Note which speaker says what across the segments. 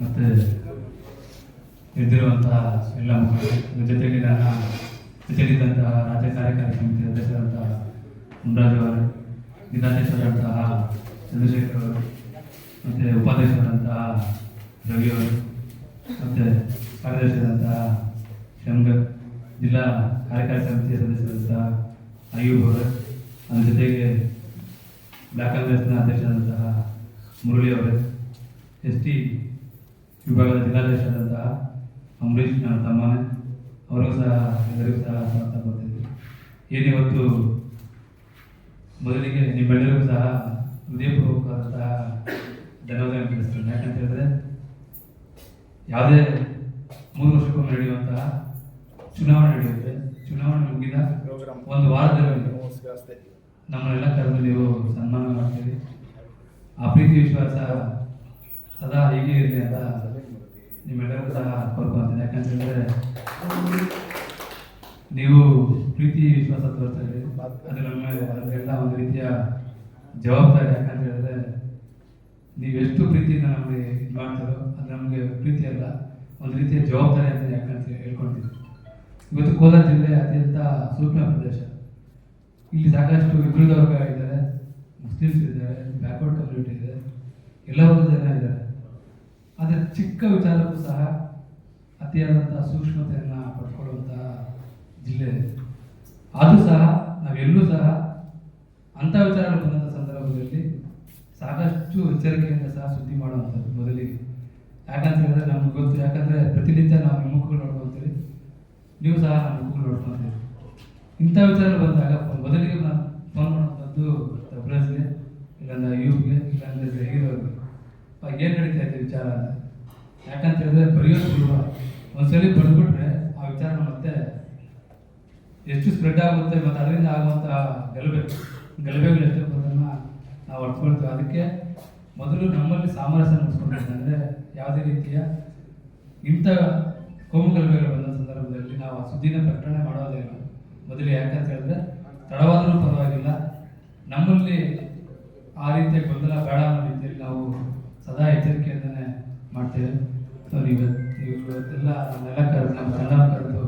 Speaker 1: ಮತ್ತು ಇದ್ದಿರುವಂತಹ ಎಲ್ಲ ಮಕ್ಕಳು ಜೊತೆಗೆ ನನ್ನ ಜೊತೆಗಿದ್ದಂತಹ ರಾಜ್ಯ ಕಾರ್ಯಕಾರಿ ಸಮಿತಿ ಅಧ್ಯಕ್ಷರಾದಂತಹ ಮುನ್ರಾಜ್ ಅವರು, ಜಿಲ್ಲಾಧ್ಯಕ್ಷರಾದಂತಹ ಚಂದ್ರಶೇಖರ್ ಅವರು, ಮತ್ತು ಉಪಾಧ್ಯಕ್ಷರಾದಂತಹ ರವಿ ಅವರು, ಮತ್ತು ಕಾರ್ಯದರ್ಶಿಯಾದಂತಹ ಶಂಕರ್ ಜಿಲ್ಲಾ ಕಾರ್ಯಕಾರಿ ಸಮಿತಿಯ ಸದಸ್ಯರಾದಂತಹ ಅಯ್ಯೂಬ್ ಅವರು ಅದ್ರ ಜೊತೆಗೆ ಬ್ಲಾಕ್ ಕಾಂಗ್ರೆಸ್ನ ಅಧ್ಯಕ್ಷರಾದಂತಹ ಮುರಳಿ ಅವರು, ಎಸ್ ಟಿ ವಿಭಾಗದ ಜಿಲ್ಲಾಧ್ಯಕ್ಷರಾದಂತಹ ಅಂಬರೀಷ್ ನನ್ನ ತಮ್ಮನೇ ಅವರಿಗೂ ಸಹ ಎಲ್ಲರಿಗೂ ಸಹ ಸ್ವಾಗತ ಕೊಡ್ತಿದ್ವಿ ಏನಿವತ್ತು ಮೊದಲಿಗೆ ನಿಮ್ಮೆಲ್ಲರಿಗೂ ಸಹ ಹೃದಯಪೂರ್ವಕವಾದಂತಹ ಧನ್ಯವಾದ ತಿಳಿಸ್ತೇನೆ. ಯಾಕಂತ ಹೇಳಿದ್ರೆ ಯಾವುದೇ ಮೂರು ವರ್ಷಕ್ಕೊಮ್ಮೆ ನಡೆಯುವಂತಹ ಚುನಾವಣೆ ನಡೆಯುತ್ತೆ. ಚುನಾವಣೆ ಮುಗಿದ ಒಂದು ವಾರದಲ್ಲಿ ನಮ್ಮನ್ನೆಲ್ಲ ಕರೆದು ನೀವು ಸನ್ಮಾನ ಮಾಡ್ತೀರಿ. ಆ ಪ್ರೀತಿ ವಿಶ್ವಾಸ ಸದಾ ಹೀಗೆ ಇರಲಿ ಅಂತ ನಿಮ್ಮೆಲ್ಲರಿಗೂ ಸಹ ಕೋರ್ಕೊಂತೀನಿ ಯಾಕಂತಂದ್ರೆ ನೀವು ಪ್ರೀತಿ ವಿಶ್ವಾಸ ತೋರ್ತಾ ಇದ್ದೀರಿ. ಅದು ನಮ್ಮ ಅದೆಲ್ಲ ಒಂದು ರೀತಿಯ ಜವಾಬ್ದಾರಿ. ಯಾಕಂತ ಹೇಳಿದ್ರೆ ನೀವೆಷ್ಟು ಪ್ರೀತಿಯಿಂದ ನಮಗೆ ಇದು ಮಾಡ್ತಾರೋ ಅದು ನಮಗೆ ಪ್ರೀತಿ ಅಲ್ಲ, ಒಂದು ರೀತಿಯ ಜವಾಬ್ದಾರಿ ಅಂತ ಯಾಕಂತ ಹೇಳ್ಕೊಳ್ತೀವಿ ಇವತ್ತು ಕೋಲಾರ ಜಿಲ್ಲೆ ಅತ್ಯಂತ ಸೂಕ್ಷ್ಮ ಪ್ರದೇಶ. ಇಲ್ಲಿ ಸಾಕಷ್ಟು ಹಿಂದುಳಿದವರ್ಗ ಇದ್ದಾರೆ, ಮುಸ್ಲಿಮ್ಸ್ ಇದ್ದಾರೆ, ಬ್ಯಾಕ್ವರ್ಡ್ ಕಮ್ಯುನಿಟಿ ಇದೆ, ಎಲ್ಲ ವರ್ಗದ ಜನ ಇದ್ದಾರೆ. ಆದರೆ ಚಿಕ್ಕ ವಿಚಾರಕ್ಕೂ ಸಹ ಅತಿಯಾದಂತಹ ಸೂಕ್ಷ್ಮತೆಯನ್ನು ಪಡ್ಕೊಳ್ಳುವಂತಹ ಜಿಲ್ಲೆ. ಆದರೂ ಸಹ ನಾವೆಲ್ಲೂ ಸಹ ಅಂಥ ವಿಚಾರಗಳು ಬಂದಂಥ ಸಂದರ್ಭದಲ್ಲಿ ಸಾಕಷ್ಟು ಎಚ್ಚರಿಕೆಯಿಂದ ಸಹ ಸುದ್ದಿ ಮಾಡುವಂಥದ್ದು ಮೊದಲಿಗೆ. ಯಾಕಂತ ಹೇಳಿದ್ರೆ ನಮ್ಗೆ ಗೊತ್ತು, ಯಾಕಂದರೆ ಪ್ರತಿನಿತ್ಯ ನಾವು ಮುಖಗಳು ನೋಡ್ಕೊತೀವಿ, ನೀವು ಸಹ ನಮ್ಮ ಮುಖಗಳು ನೋಡ್ಕೊತೀವಿ ಇಂಥ ವಿಚಾರಗಳು ಬಂದಾಗ ಮೊದಲಿಗೆ ನಾನು ಫೋನ್ ಮಾಡುವಂಥದ್ದು ತಬ್ರಸ್ಗೆ ಏನು ನಡೀತಾ ಇದೆ ವಿಚಾರ ಅಂತ? ಯಾಕಂತ ಹೇಳಿದ್ರೆ ಬರೆಯೋದು ಸುಲಭ. ಒಂದ್ಸಲಿ ಬರೆದ್ಬಿಟ್ರೆ ಆ ವಿಚಾರ ಮತ್ತೆ ಎಷ್ಟು ಸ್ಪ್ರೆಡ್ ಆಗುತ್ತೆ ಮತ್ತು ಅದರಿಂದ ಆಗುವಂಥ ಗಲಭೆ, ಗಲಭೆಗಳು ಎಷ್ಟಿರ್ಬೋದನ್ನು ನಾವು ಅರ್ತ್ಕೊಳ್ತೀವಿ ಅದಕ್ಕೆ ಮೊದಲು ನಮ್ಮಲ್ಲಿ ಸಾಮರಸ್ಯ ಮುಗಿಸ್ಕೊಳ್ಬೇಕು ಅಂದರೆ ಯಾವುದೇ ರೀತಿಯ ಇಂಥ ಕೋಮು ಗಲಭೆಗಳು ಬಂದ ಸಂದರ್ಭದಲ್ಲಿ ನಾವು ಆ ಸುದ್ದಿನ ಪ್ರಕಟಣೆ ಮಾಡೋದೇ ಇಲ್ಲ. ಮೊದಲು ಯಾಕಂತ ಹೇಳಿದ್ರೆ ತಡವಾದರೂ ಪರವಾಗಿಲ್ಲ. ನಮ್ಮಲ್ಲಿ ಆ ರೀತಿಯ ಗೊಂದಲ ಬೇಡ ಅನ್ನೋ ರೀತಿಯಲ್ಲಿ ನಾವು ಸದಾ ಎಚ್ಚರಿಕೆಯಿಂದನೇ ಮಾಡ್ತೇವೆ. ಸೊ ನೀವು ನೀವು ಇವತ್ತೆಲ್ಲ ನಮ್ಮೆಲ್ಲ ಕರೆದು ನಮ್ಮ ತಂಡ ಕರೆದು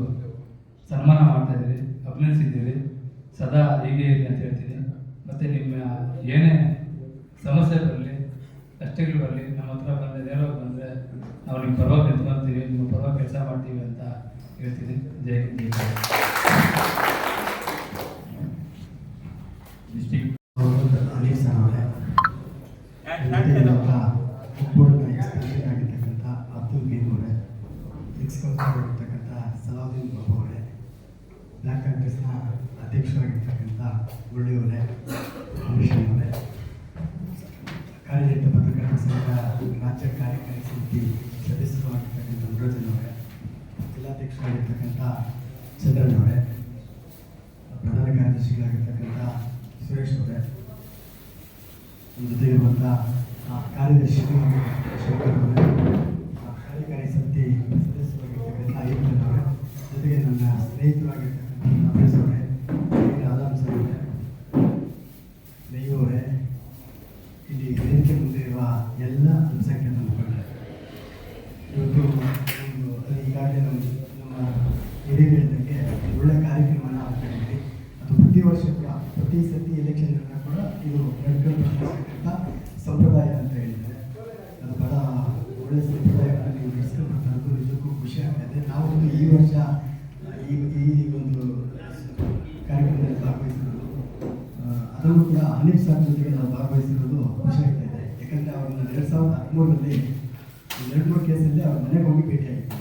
Speaker 1: ಸನ್ಮಾನ ಮಾಡ್ತಾ ಇದ್ದೀರಿ ಅಭಿನಂದಿಸಿದ್ದೀರಿ. ಸದಾ ಹೀಗೆ ಇರಲಿ ಅಂತ ಹೇಳ್ತೀನಿ. ಮತ್ತು ನಿಮ್ಮ ಏನೇ ಸಮಸ್ಯೆ ಬರಲಿ ಕಷ್ಟಗಳು ಬರಲಿ ನಮ್ಮ ಹತ್ರ ಬಂದರೆ ನೇರವಾಗಿ ಬಂದರೆ ನಾವು ನಿಮ್ಮ ಪರವಾಗಿ ನಿಂತ್ಕೊಳ್ತೀವಿ ನಿಮ್ಮ ಪರವಾಗಿ ಕೆಲಸ ಮಾಡ್ತೀವಿ ಅಂತ ಹೇಳ್ತೀನಿ. ಜೈ ಹಿಂದ್, ಜೈ ಅನೇಕ ಡಿಸ್ಟಿಕ್
Speaker 2: ಅನಿಲ್ ಒಬ್ಬರು ಆಗಿರ್ತಕ್ಕಂಥ ಅಬ್ದುಲ್ ಗೇಮ್ ಅವರೇ ಎಕ್ಸ್ ಕೌನ್ಸಿಲರ್ ಆಗಿರ್ತಕ್ಕಂಥ ಸಲಾವುದ್ದೀನ್ ಬಾಬು ಅವರೇ ಬ್ಲ್ಯಾಕ್ ಕಾಂಗ್ರೆಸ್ನ ಅಧ್ಯಕ್ಷರಾಗಿರ್ತಕ್ಕಂಥ ಮುರಳಿ ಅವರೇ ಅಮಿಷನ್ ಅವರೇ. ಕಾರ್ಯನಿರತ ಪತ್ರಕರ್ತ ಸಂಘ ರಾಜ್ಯ ಕಾರ್ಯಕಾರಿ ಸಮಿತಿ ಸದಸ್ಯರಾಗಿರ್ತಕ್ಕಂಥ ಮುರುಳಜನ್ ಅವರೇ, ಜಿಲ್ಲಾಧ್ಯಕ್ಷರಾಗಿರ್ತಕ್ಕಂಥ ಚಂದ್ರನ್ ಅವರೇ, ಪ್ರಧಾನ ಕಾರ್ಯದರ್ಶಿಗಳಾಗಿರ್ತಕ್ಕಂಥ ಸುರೇಶ್ ಅವರೇ ನಮ್ಮ ಜೊತೆಗೆ ಬಂದ ಆ, ಕಾರ್ಯದರ್ಶಿ ಶಂಕರ್ ಅವರೇ ಆ, ಇದೆ ನಾವು ಈ ವರ್ಷ ಈ ಈ ಒಂದು ಕಾರ್ಯಕ್ರಮದಲ್ಲಿ ಭಾಗವಹಿಸಿರೋದು ಅದನ್ನು ಕೂಡ ಅನಿಲ್ ಸರ್ ಜೊತೆಗೆ ನಾವು ಭಾಗವಹಿಸಿರೋದು ಖುಷಿ ಇದೆ. ಯಾಕಂದರೆ ಅವ್ರನ್ನ ಎರಡು ಸಾವಿರದ ಹದಿಮೂರರಲ್ಲಿ ಎರಡು ಮೂರು ಕೇಸಲ್ಲಿ ಅವ್ರ ಮನೆಗೆ ಹೋಗಿ ಭೇಟಿಯಾಗಿದ್ದೆ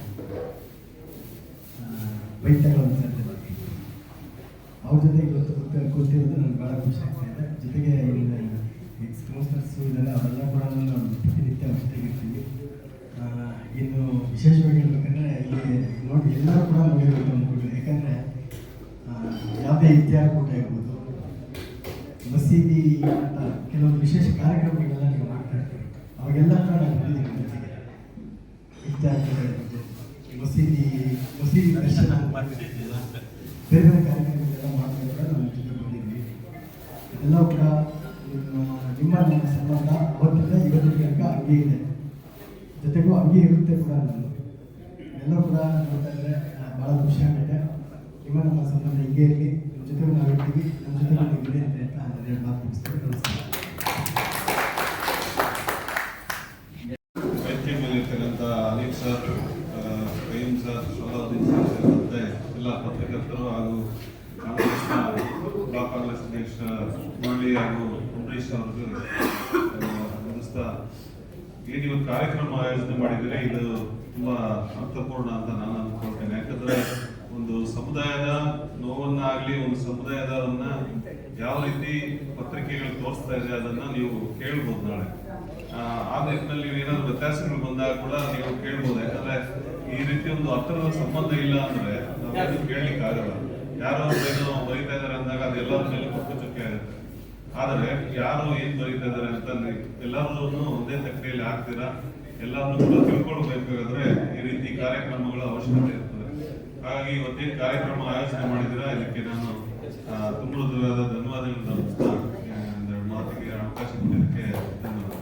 Speaker 2: ಬೈಕ್ ತಗೊಳ್ಳೋ ಸಂದರ್ಭದಲ್ಲಿ ಅವ್ರ ಜೊತೆ ಇವತ್ತು ಕೂತ ಕೂತಿರೋದು ನನಗೆ ಭಾಳ ಖುಷಿ ಆಗ್ತಾ ಇದೆ. ಜೊತೆಗೆ ಎಕ್ಸ್ ಇದೆಲ್ಲ ಅವರೆಲ್ಲ ಕೂಡ ನಾನು ಪ್ರತಿನಿತ್ಯ ಅವ್ರ ಜೊತೆಗಿರ್ತೀವಿ ಆ, ಇನ್ನು ವಿಶೇಷವಾಗಿ ಹೇಳ್ಬೇಕಂದ್ರೆ ಇಲ್ಲಿ ನೋಡಿ ಎಲ್ಲರೂ ಕೂಡ ನೋಡಿರ್ಬೇಕು ಅಂದ್ಕೊಂಡು ಯಾಕಂದರೆ ಯಾವುದೇ ಇತಿಹಾಸ ಇರ್ಬೋದು. ಮಸೀದಿ ಅಂತ ಕೆಲವೊಂದು ವಿಶೇಷ ಕಾರ್ಯಕ್ರಮಗಳೆಲ್ಲ ನೀವು ಮಾಡ್ತಾ ಇರ್ತೀವಿ ಅವಾಗೆಲ್ಲ ಕೂಡ ನಾನು ಬಂದಿದ್ದೀನಿ ಜೊತೆಗೆ ಇತಿಹಾಸ ಇರ್ಬೋದು. ಮಸೀದಿ ಮಸೀದಿ ದರ್ಶನ. ಬೇರೆ ಬೇರೆ ಕಾರ್ಯಕ್ರಮಗಳೆಲ್ಲ ಮಾಡ್ತಾ ಕೂಡ ನಾವು ಜೊತೆ ಬಂದಿದ್ವಿ ಇದೆಲ್ಲ ಕೂಡ ನಿಮ್ಮ ನಿಮ್ಮ ನಮ್ಮ ಸಂಬಂಧ ಅವತ್ತಿಂದ ಇವತ್ತಿನ ತನಕ ಹಂಗೆ ಇದೆ ಜೊತೆಗೂ ಹಂಗೆ ಇರುತ್ತೆ ಕೂಡ ನಾನು ಎಲ್ಲ ಕೂಡ ನೋಡ್ತಾ ಇದ್ರೆ ಭಾಳ ಖುಷಿ ಆಗುತ್ತೆ ನಿಮ್ಮ ನಮ್ಮ ಸಂಬಂಧ ಹಿಂಗೆ ಇರಲಿ ನಿಮ್ಮ ಜೊತೆ ನಾವು ಇರ್ತೀವಿ ನಮ್ಮ ಜೊತೆ ನೀವು ಇರಿ ಅಂತ ಹೇಳ್ತಾ ನಾನು ಎರಡು ಮಾತು ಮುಗಿಸ್ತೀನಿ ನಮಸ್ಕಾರ
Speaker 3: ವೇದಿಕೆ ಮೇಲೆ ಇರ್ತಕ್ಕಂಥ Aneek sir Qaim sir Salahuddin sir ಸೇರಿದಂತೆ ಎಲ್ಲ ಪತ್ರಕರ್ತರು ಹಾಗೂ ಕಾಂಗ್ರೆಸ್ನ ಬ್ಲಾಕ್ ಕಾಂಗ್ರೆಸ್ ಅಧ್ಯಕ್ಷ ಮುರಳಿ ಹಾಗೂ ಅಂಬರೀಶ್ ಅವ್ರಿಗೂ ಏನು ಇವತ್ತು ಕಾರ್ಯಕ್ರಮ ಆಯೋಜನೆ ಮಾಡಿದರೆ ಇದು ತುಂಬಾ ಅರ್ಥಪೂರ್ಣ ಅಂತ ನಾನು ಅಂದ್ಕೊಳ್ತೇನೆ ಯಾಕಂದ್ರೆ ಒಂದು ಸಮುದಾಯದ ನೋವನ್ನ ಆಗ್ಲಿ ಒಂದು ಸಮುದಾಯದವನ್ನ ಯಾವ ರೀತಿ ಪತ್ರಿಕೆಗಳು ತೋರಿಸ್ತಾ ಇದೆ ಅದನ್ನ ನೀವು ಕೇಳ್ಬೋದು ನಾಳೆ. ಆ, ನಿಟ್ಟಿನಲ್ಲಿ ಏನಾದ್ರು ವ್ಯತ್ಯಾಸಗಳು ಬಂದಾಗ ಕೂಡ ನೀವು ಕೇಳ್ಬೋದು. ಯಾಕಂದ್ರೆ ಈ ರೀತಿ ಒಂದು ಹತ್ತಿರದ ಸಂಬಂಧ ಇಲ್ಲ ಅಂದ್ರೆ ನಾವು ಕೇಳಲಿಕ್ಕೆ ಆಗಲ್ಲ. ಯಾರೋ ಏನೋ ಬರೀತಾ ಇದಾರೆ ಅಂದಾಗ ಅದೆಲ್ಲರ ಮೇಲೆ ಕೊಟ್ಟು ಚುಕ್ಕೆ ಆಗುತ್ತೆ. ಆದರೆ ಯಾರು ಏನ್ ಬರೀತಾ ಇದಾರೆ ಅಂತ ಎಲ್ಲರೂ ಒಂದೇ ತಕ್ಕಡಿಯಲ್ಲಿ ಹಾಕ್ತೀರಾ ಎಲ್ಲರನ್ನೂ ಕೂಡ ತಿಳ್ಕೊಳ್ಬೇಕಾದ್ರೆ ಈ ರೀತಿ ಕಾರ್ಯಕ್ರಮಗಳ ಅವಶ್ಯಕತೆ ಇರ್ತದೆ. ಹಾಗಾಗಿ ಇವತ್ತೇನು ಕಾರ್ಯಕ್ರಮ ಆಯೋಜನೆ ಮಾಡಿದಿರಾ ಇದಕ್ಕೆ ನಾನು ತುಂಬಾ ಹೃದಯವಾದ ಧನ್ಯವಾದಗಳನ್ನು ಮಾತಿಗೆ ಅವಕಾಶ ಕೊಟ್ಟಿದ್ದಕ್ಕೆ ಧನ್ಯವಾದ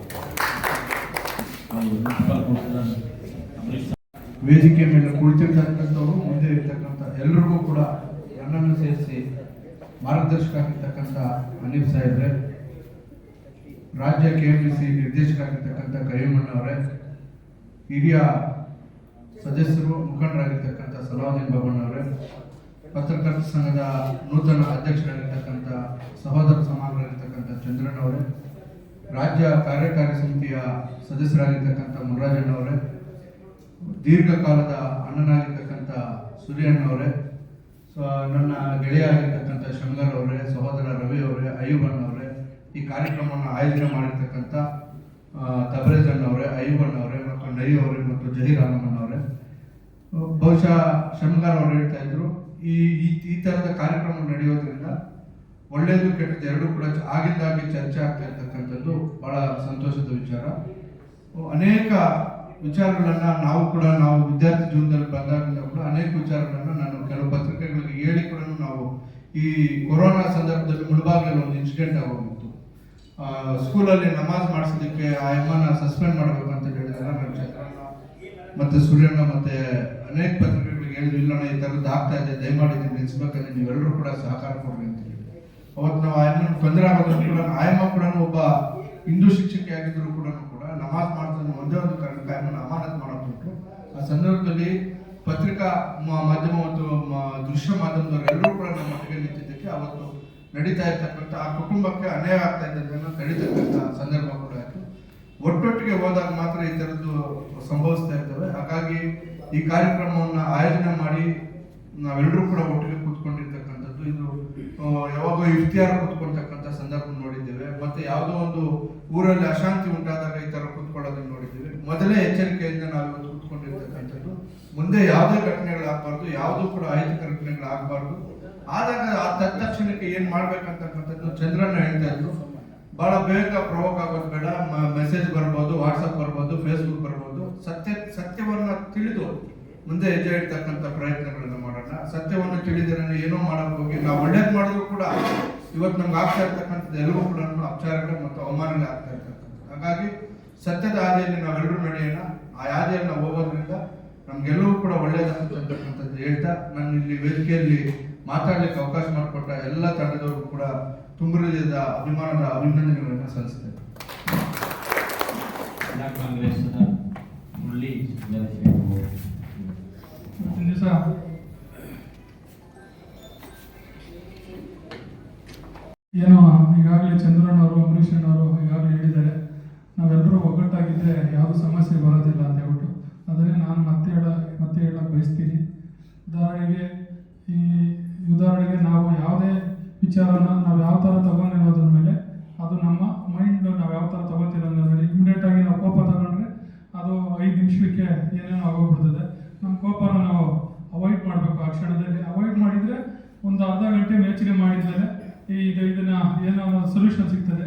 Speaker 4: ವೇದಿಕೆ ಮೇಲೆ ಕುಳಿತಿರ್ತಕ್ಕಂಥವ್ರು ಮುಂದೆ ಇರ್ತಕ್ಕಂಥ ಎಲ್ರಿಗೂ ಕೂಡ ನನ್ನನ್ನು ಸೇರಿಸಿ ಮಾರ್ಗದರ್ಶಕ ಆಗಿರ್ತಕ್ಕಂಥ ಅನಿಲ್ ಸಾಹೇಬ್ರೆ, ರಾಜ್ಯ ಕೆ ಎಂ ಸಿ ನಿರ್ದೇಶಕ ಆಗಿರ್ತಕ್ಕಂಥ ಕರಿಮಣ್ಣವರೇ ಹಿರಿಯ ಸದಸ್ಯರು, ಮುಖಂಡರಾಗಿರ್ತಕ್ಕಂಥ ಸಲಾವುದ್ದೀನ್ ಬಾಬಣ್ಣವರೇ ಪತ್ರಕರ್ತ ಸಂಘದ ನೂತನ ಅಧ್ಯಕ್ಷರಾಗಿರ್ತಕ್ಕಂಥ ಸಹೋದರ ಸಮಾನರಾಗಿರ್ತಕ್ಕಂಥ ಚಂದ್ರಣ್ಣವರೇ ರಾಜ್ಯ ಕಾರ್ಯಕಾರಿ ಸಮಿತಿಯ ಸದಸ್ಯರಾಗಿರ್ತಕ್ಕಂಥ ಮುರಾಜಣ್ಣವರೇ ದೀರ್ಘಕಾಲದ ಅಣ್ಣನಾಗಿರ್ತಕ್ಕಂಥ ಸೂರ್ಯಣ್ಣವರೇ ಸೊ, ನನ್ನ ಗೆಳೆಯ ಆಗಿರ್ತಕ್ಕಂಥ ಶಂಕರ್ ಅವರೇ, ಸಹೋದರ ರವಿ ಅವರೇ ಅಯ್ಯುಬಣ್ಣ ಅವರೇ, ಈ ಕಾರ್ಯಕ್ರಮವನ್ನು ಆಯೋಜನೆ ಮಾಡಿರ್ತಕ್ಕಂಥ ತಬ್ರೇಜನ್ ಅವರೇ ಅಯ್ಯಬಣ್ಣ ಅವರೇ, ಮತ್ತು ನೈ ಅವರೇ, ಮತ್ತು ಜಹೀರ್ ಆನಂದಣ್ಣ ಅವರೇ. ಬಹುಶಃ ಶಂಕರ್ ಅವರು ಹೇಳ್ತಾ ಇದ್ರು, ಈ, ಈ- ತರದ ಕಾರ್ಯಕ್ರಮ ನಡೆಯೋದ್ರಿಂದ ಒಳ್ಳೆಯದು ಕೆಟ್ಟದ್ದು ಎರಡೂ ಕೂಡ ಆಗಿದ್ದಾಗಿ ಚರ್ಚೆ ಆಗ್ತಾ ಇರ್ತಕ್ಕಂಥದ್ದು ಬಹಳ ಸಂತೋಷದ ವಿಚಾರ. ಅನೇಕ ವಿಚಾರಗಳನ್ನು ನಾವು ಕೂಡ, ನಾವು ವಿದ್ಯಾರ್ಥಿ ಜೀವನದಲ್ಲಿ ಬಂದಾಗಿಂದ ಕೂಡ ಅನೇಕ ವಿಚಾರಗಳನ್ನು ನಾನು ಕೆಲವು ಪತ್ರಿಕೆಗಳಿಗೆ ಹೇಳಿ ಕೂಡ ನಾವು ಈ ಕೊರೋನಾ ಸಂದರ್ಭದಲ್ಲಿ ಮುಳುಬಾಗಿಲಲ್ಲಿ ಒಂದು ಇನ್ಸಿಡೆಂಟ್ ಆಗೋಗಿತ್ತು ಸ್ಕೂಲಲ್ಲಿ ನಮಾಜ್ ಮಾಡಿಸೋದಕ್ಕೆ ಆ ಅಮ್ಮನ ಸಸ್ಪೆಂಡ್ ಮಾಡಬೇಕು ಅಂತ ಹೇಳಿದಾಗ ನಾನು ಚಂದ್ರಣ್ಣ ಮತ್ತೆ ಸೂರ್ಯಣ್ಣ ಮತ್ತೆ ಅನೇಕ ಪತ್ರಿಕೆಗಳಿಗೆ ಹೇಳಿದ್ರು ಇಲ್ಲ ಈ ಥರದ್ದು ಆಗ್ತಾ ಇದೆ, ದಯಮಾಡಿ ನಿಲ್ಲಿಸ್ಬೇಕಂದ್ರೆ ನೀವೆಲ್ಲರೂ ಕೂಡ ಸಹಕಾರ ಕೊಡ್ರಿ ಅಂತ ಹೇಳಿ. ಅವತ್ತು ನಾವು ಆಯಮ್ಮನ ತೊಂದರೆ ಆಗೋದನ್ನು ಕೂಡ ಆಯಮ್ಮ ಕೂಡ ಒಬ್ಬ ಹಿಂದೂ ಶಿಕ್ಷಕಿ ಆಗಿದ್ರು ಕೂಡ ಕೂಡ ನಮಾಜ್ ಮಾಡ್ತಾನೆ ಒಂದೇ ಒಂದು ಕಾರಣಕ್ಕೆ ಆಯಮ್ಮನ ಅಮಾನತ್ ಮಾಡೋಕ್ಬಿಟ್ರು ಆ ಸಂದರ್ಭದಲ್ಲಿ ಪತ್ರಿಕಾ ಮಾಧ್ಯಮ ಮತ್ತು ದೃಶ್ಯ ಮಾಧ್ಯಮದವರು ಎಲ್ಲರೂ ಕೂಡ ನಮ್ಮ ಮಟ್ಟಿಗೆ ನಿಂತಿದ್ದಕ್ಕೆ ಅವತ್ತು ನಡೀತಾ ಇರ್ತಕ್ಕಂಥ ಆ ಕುಟುಂಬಕ್ಕೆ ಅನ್ಯಾಯ ಆಗ್ತಾ ಇದ್ದದನ್ನು ತಡೀತಕ್ಕಂಥ ಸಂದರ್ಭ ಕೂಡ ಆಯಿತು. ಒಟ್ಟೊಟ್ಟಿಗೆ ಹೋದಾಗ ಮಾತ್ರ ಈ ಥರದ್ದು ಸಂಭವಿಸ್ತಾ ಇರ್ತವೆ. ಹಾಗಾಗಿ ಈ ಕಾರ್ಯಕ್ರಮವನ್ನು ಆಯೋಜನೆ ಮಾಡಿ ನಾವೆಲ್ಲರೂ ಕೂಡ ಒಟ್ಟಿಗೆ ಕೂತ್ಕೊಂಡಿರ್ತಕ್ಕಂಥದ್ದು. ಇದು ಯಾವಾಗೋ ಇಫ್ತಿಯಾರ ಕೂತ್ಕೊಳ್ತಕ್ಕಂಥ ಸಂದರ್ಭ ನೋಡಿದ್ದೇವೆ. ಮತ್ತೆ ಯಾವುದೋ ಒಂದು ಊರಲ್ಲಿ ಅಶಾಂತಿ ಉಂಟಾದಾಗ ಈ ಥರ ಕೂತ್ಕೊಳ್ಳೋದನ್ನ ನೋಡಿದ್ದೇವೆ. ಮೊದಲೇ ಎಚ್ಚರಿಕೆಯಿಂದ ನಾವು ಇವತ್ತು ಕೂತ್ಕೊಂಡಿರ್ತಕ್ಕಂಥದ್ದು ಮುಂದೆ ಯಾವುದೇ ಘಟನೆಗಳಾಗಬಾರ್ದು, ಯಾವುದು ಕೂಡ ಅಹಿತಕರ ಘಟನೆಗಳಾಗಬಾರ್ದು. ಆದಾಗ ಆ ತತ್ಕ್ಷಣಕ್ಕೆ ಏನ್ ಮಾಡ್ಬೇಕಂತಕ್ಕಂಥದ್ದು ಚಂದ್ರನ್ನ ಹೇಳ್ತಾ ಇದ್ರು. ಬಹಳ ಬೇಗ ಪ್ರವೋಕ್ ಆಗೋದು ಬೇಡ. ಮೆಸೇಜ್ ಬರ್ಬೋದು ವಾಟ್ಸಪ್ ಬರ್ಬೋದು ಫೇಸ್ಬುಕ್ ಬರ್ಬೋದು. ಸತ್ಯ, ಸತ್ಯವನ್ನ ತಿಳಿದು ಮುಂದೆ ಹೆಜ್ಜೆ ಇಡ್ತಕ್ಕಂಥ ಪ್ರಯತ್ನಗಳನ್ನು ಮಾಡೋಣ. ಸತ್ಯವನ್ನು ತಿಳಿದರೆ ಏನೋ ಮಾಡೋಕೆ ಹೋಗಿ. ನಾವು ಒಳ್ಳೇದು ಮಾಡಿದ್ರು ಕೂಡ ಇವತ್ತು ನಮ್ಗೆ ಆಗ್ತಾ ಇರ್ತಕ್ಕಂಥದ್ದು ಎಲ್ಲವೂ ಕೂಡ ಅಪಚಾರಗಳು ಮತ್ತು ಅವಮಾನಗಳು ಆಗ್ತಾ ಇರ್ತಕ್ಕಂಥದ್ದು. ಹಾಗಾಗಿ ಸತ್ಯದ ಹಾದಿಯಲ್ಲಿ ನಾವು ಎಲ್ಲರೂ ನಡೆಯೋಣ. ಆ ಹಾದಿಯಲ್ಲಿ ನಾವು ಹೋಗೋದ್ರಿಂದ ನಮ್ಗೆಲ್ಲವೂ ಕೂಡ ಒಳ್ಳೇದಾಗುತ್ತಂತಕ್ಕಂಥದ್ದು ಹೇಳ್ತಾ ನಾನು ಇಲ್ಲಿ ವೇದಿಕೆಯಲ್ಲಿ ಮಾತಾಡ್ಲಿಕ್ಕೆ ಅವಕಾಶ ಮಾಡಿಕೊಟ್ಟ ಎಲ್ಲ ತಂಡದವರು ಕೂಡ ತುಂಬಿದ ಅಭಿಮಾನದ ಅಭಿನಂದನೆಗಳನ್ನು ಸಲ್ಲಿಸ್ತೇನೆ.
Speaker 5: ಏನು ಈಗಾಗಲೇ ಚಂದ್ರಣ್ಣವರು ಅಂಬರೀಷ್ ಅವರು ಈಗಾಗಲೇ ಹೇಳಿದ್ದಾರೆ. ನಾವೆಲ್ಲರೂ ಒಗ್ಗಟ್ಟಾಗಿದ್ದರೆ ಯಾವ ಸಮಸ್ಯೆ ಬರೋದಿಲ್ಲ ಅಂತ ಹೇಳ್ಬಿಟ್ಟು. ಅದನ್ನೇ ನಾನು ಮತ್ತೆ ಹೇಳ, ಮತ್ತೆ ಹೇಳಕ್ಕೆ ಬಯಸ್ತೀನಿ. ಉದಾಹರಣೆಗೆ ಈ ಉದಾಹರಣೆಗೆ ನಾವು ಯಾವುದೇ ವಿಚಾರನ ನಾವು ಯಾವ ಥರ ತೊಗೊಂಡಿರೋದ್ರ ಮೇಲೆ ಅದು ನಮ್ಮ ಮೈಂಡ್ ನಾವು ಯಾವ ಥರ ತೊಗೊತೀರ ಅನ್ನೋದ್ರ ಮೇಲೆ ಇಮಿಡಿಯೇಟ್ ಆಗಿ ನಾವು ಕೋಪ ತಗೊಂಡ್ರೆ ಅದು ಐದು ನಿಮಿಷಕ್ಕೆ ಏನೇನೋ ಆಗೋಗ್ಬಿಡ್ತದೆ. ನಮ್ಮ ಕೋಪನ ನಾವು ಅವಾಯ್ಡ್ ಮಾಡಬೇಕು ಆ ಕ್ಷಣದಲ್ಲಿ. ಅವಾಯ್ಡ್ ಮಾಡಿದರೆ ಒಂದು ಅರ್ಧ ಗಂಟೆ ಯೋಚನೆ ಮಾಡಿದರೆ ಈ ಇದನ್ನ ಏನೋ ಸೊಲ್ಯೂಷನ್ ಸಿಗ್ತದೆ.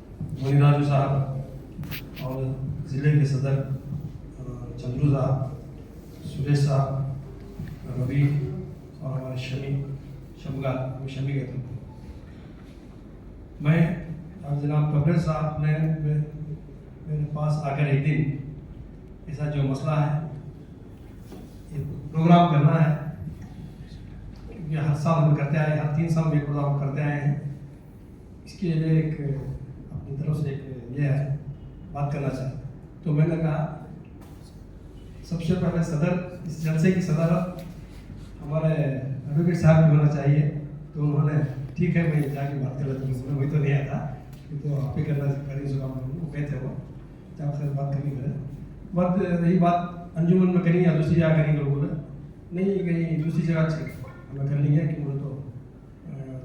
Speaker 6: रुकन साहब और ज़िले के सदर चंद्रू साहब सुरेश साहब रवि और हमारे शमी शमगा शमी कहते हैं। मैं, अब जनाब कबीर साहब ने मेरे पास आकर एक दिन ऐसा जो मसला है, ये प्रोग्राम करना है क्योंकि हर साल हम करते आए हर तीन साल में प्रोग्राम करते आए हैं। इसके लिए एक अपनी तरफ़ से एक, ये है, बात करना चाहे। तो मैंने कहा, सबसे पहले सदर, इस जलसे की सदर हमारे एडवोकेट साहब भी होना चाहिए। तो उन्होंने, ठीक है मैं जाके बात कर लेता हूँ वही तो नहीं आया था। ये तो आप ही करना करें जो काम करूँ वो कहते हो तो आपसे बात करनी करें बात रही बात अंजुमन में करेंगे या दूसरी जगह करेंगे लोग बोले नहीं, कहीं दूसरी जगह अच्छी हमें कर लेंगे कि बोले तो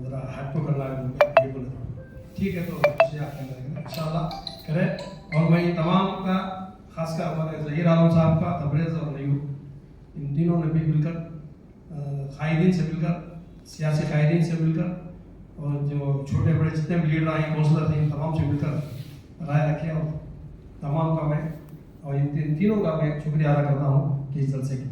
Speaker 6: ज़रा हाथ को करना है ये बोले ठीक है तो दूसरी जगह इंशाल्लाह करें। और मैं तमाम का खासकर हमारे जहीर आलम साहब का, तबरेज़ और नयूब इन तीनों ने भी मिलकर कायदीन से मिलकर, सियासी कायदीन से मिलकर, और जो छोटे बड़े जितने भी लीडर आए काउंसलर थे इन तमाम से मिलकर राय रखे और तमाम का मैं, और इन तीन का मैं शुक्रिया अदा करता हूँ कि इस जलसे की